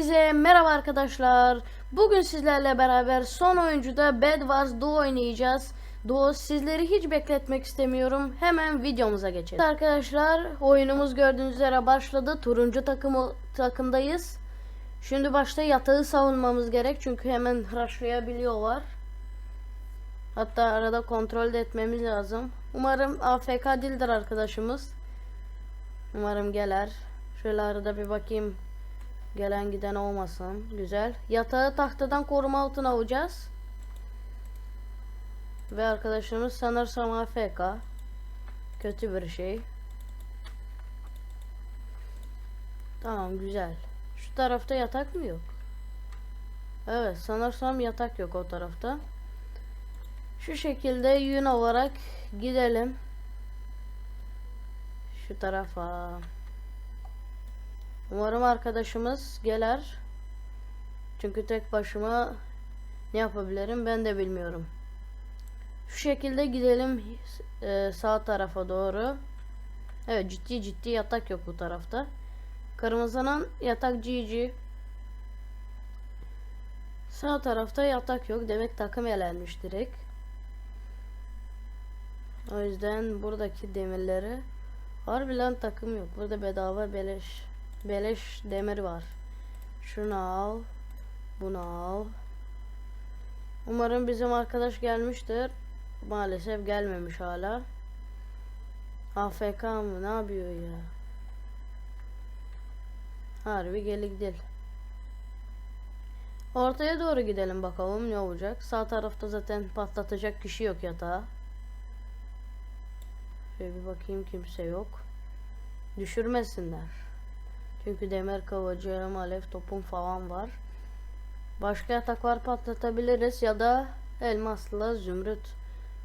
Hepinize merhaba arkadaşlar. Bugün sizlerle beraber son oyuncuda Bed Wars Duo oynayacağız. Duo sizleri hiç bekletmek istemiyorum. Hemen videomuza geçelim. Arkadaşlar oyunumuz gördüğünüz üzere başladı. Turuncu takımı takımdayız. Şimdi başta yatağı savunmamız gerek çünkü hemen rushlayabiliyorlar. Hatta arada kontrol de etmemiz lazım. Umarım AFK değildir arkadaşımız. Umarım gelir. Şöyle arada bir bakayım. Gelen giden olmasın. Güzel. Yatağı tahtadan koruma altına alacağız. Ve arkadaşımız sanırsam AFK. Kötü bir şey. Tamam güzel. Şu tarafta yatak mı yok? Evet sanırsam yatak yok o tarafta. Şu şekilde yün olarak gidelim. Şu tarafa. Umarım arkadaşımız gelir. Çünkü tek başıma ne yapabilirim ben de bilmiyorum. Şu şekilde gidelim e, sağ tarafa doğru. Evet ciddi ciddi yatak yok bu tarafta. Kırmızının yatak GG. Sağ tarafta yatak yok. Demek takım elenmiş direkt. O yüzden buradaki demirleri harbiden takım yok. Burada bedava beleş beleş demir var. Şunu al. Bunu al. Umarım bizim arkadaş gelmiştir. Maalesef gelmemiş hala. AFK mı? Ne yapıyor ya? Harbi geli gidelim. Ortaya doğru gidelim bakalım ne olacak. Sağ tarafta zaten patlatacak kişi yok yatağa. Şöyle bir bakayım kimse yok. Düşürmesinler. Çünkü demir kavacığım, alev topum falan var. Başka yataklar patlatabiliriz ya da elmasla zümrüt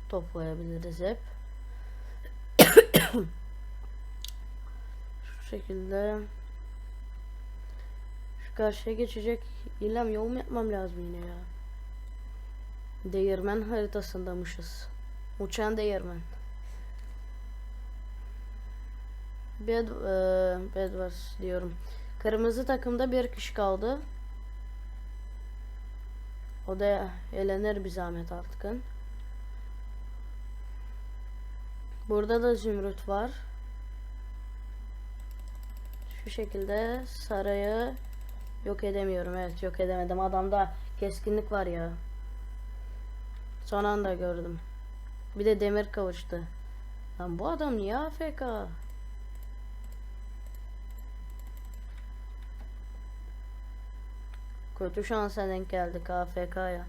toplayabiliriz hep. Şu şekilde şu karşıya geçecek ilem yol mu yapmam lazım yine ya? Değirmen haritasındamışız. Uçan değirmen. Bed, e, Bedwars diyorum. Kırmızı takımda bir kişi kaldı. O da elenir bir zahmet artık. Burada da zümrüt var. Şu şekilde sarayı yok edemiyorum. Evet yok edemedim. Adamda keskinlik var ya. Son anda gördüm. Bir de demir kavuştu. Lan bu adam niye AFK? Kötü şansa denk geldik AFK'ya.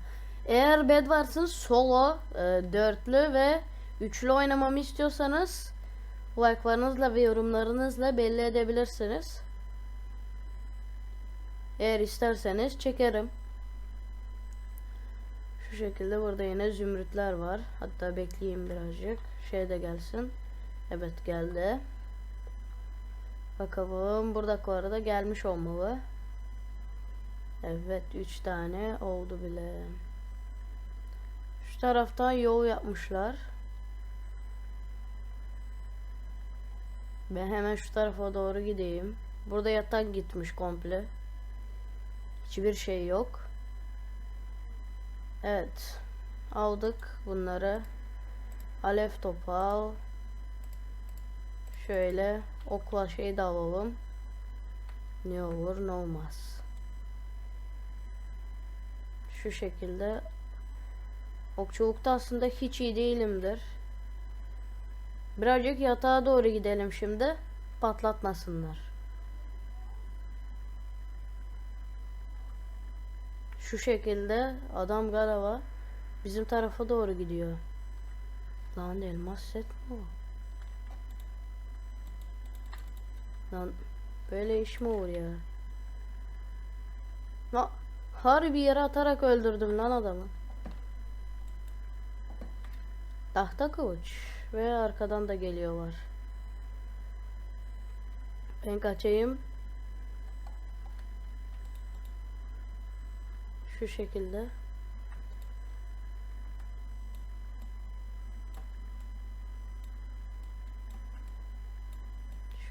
Eğer Bedwars'ın solo, e, dörtlü ve üçlü oynamamı istiyorsanız like'larınızla ve yorumlarınızla belli edebilirsiniz. Eğer isterseniz çekerim. Şu şekilde burada yine zümrütler var. Hatta bekleyeyim birazcık. Şey de gelsin. Evet geldi. Bakalım buradaki arada gelmiş olmalı. Evet 3 tane oldu bile. Şu taraftan yol yapmışlar. Ben hemen şu tarafa doğru gideyim. Burada yatak gitmiş komple. Hiçbir şey yok. Evet. Aldık bunları. Alev topu al. Şöyle okla şey de alalım. Ne olur ne olmaz. Şu şekilde. Okçulukta aslında hiç iyi değilimdir. Birazcık yatağa doğru gidelim şimdi. Patlatmasınlar. Şu şekilde adam galiba bizim tarafa doğru gidiyor. Lan elmas set mi o? Lan böyle iş mi olur ya? La harbi yere atarak öldürdüm lan adamı. Tahta kılıç ve arkadan da geliyorlar. Ben kaçayım. Şu şekilde.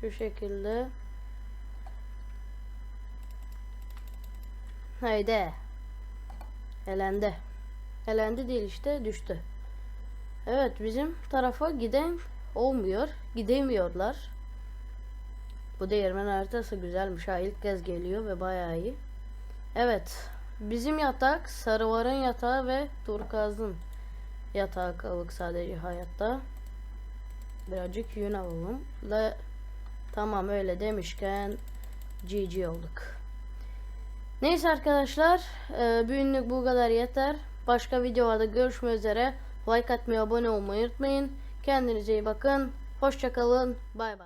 Şu şekilde. Haydi. Elendi. Elendi değil işte düştü. Evet bizim tarafa giden olmuyor. Gidemiyorlar. Bu değirmen haritası güzelmiş ha ilk kez geliyor ve bayağı iyi. Evet. Bizim yatak Sarıvar'ın yatağı ve Turkaz'ın yatağı kalık sadece hayatta. Birazcık yün alalım. Ve tamam öyle demişken GG olduk. Neyse arkadaşlar. E, bugünlük bu kadar yeter. Başka videolarda görüşmek üzere. Like atmayı, abone olmayı unutmayın. Kendinize iyi bakın. Hoşçakalın. Bay bay.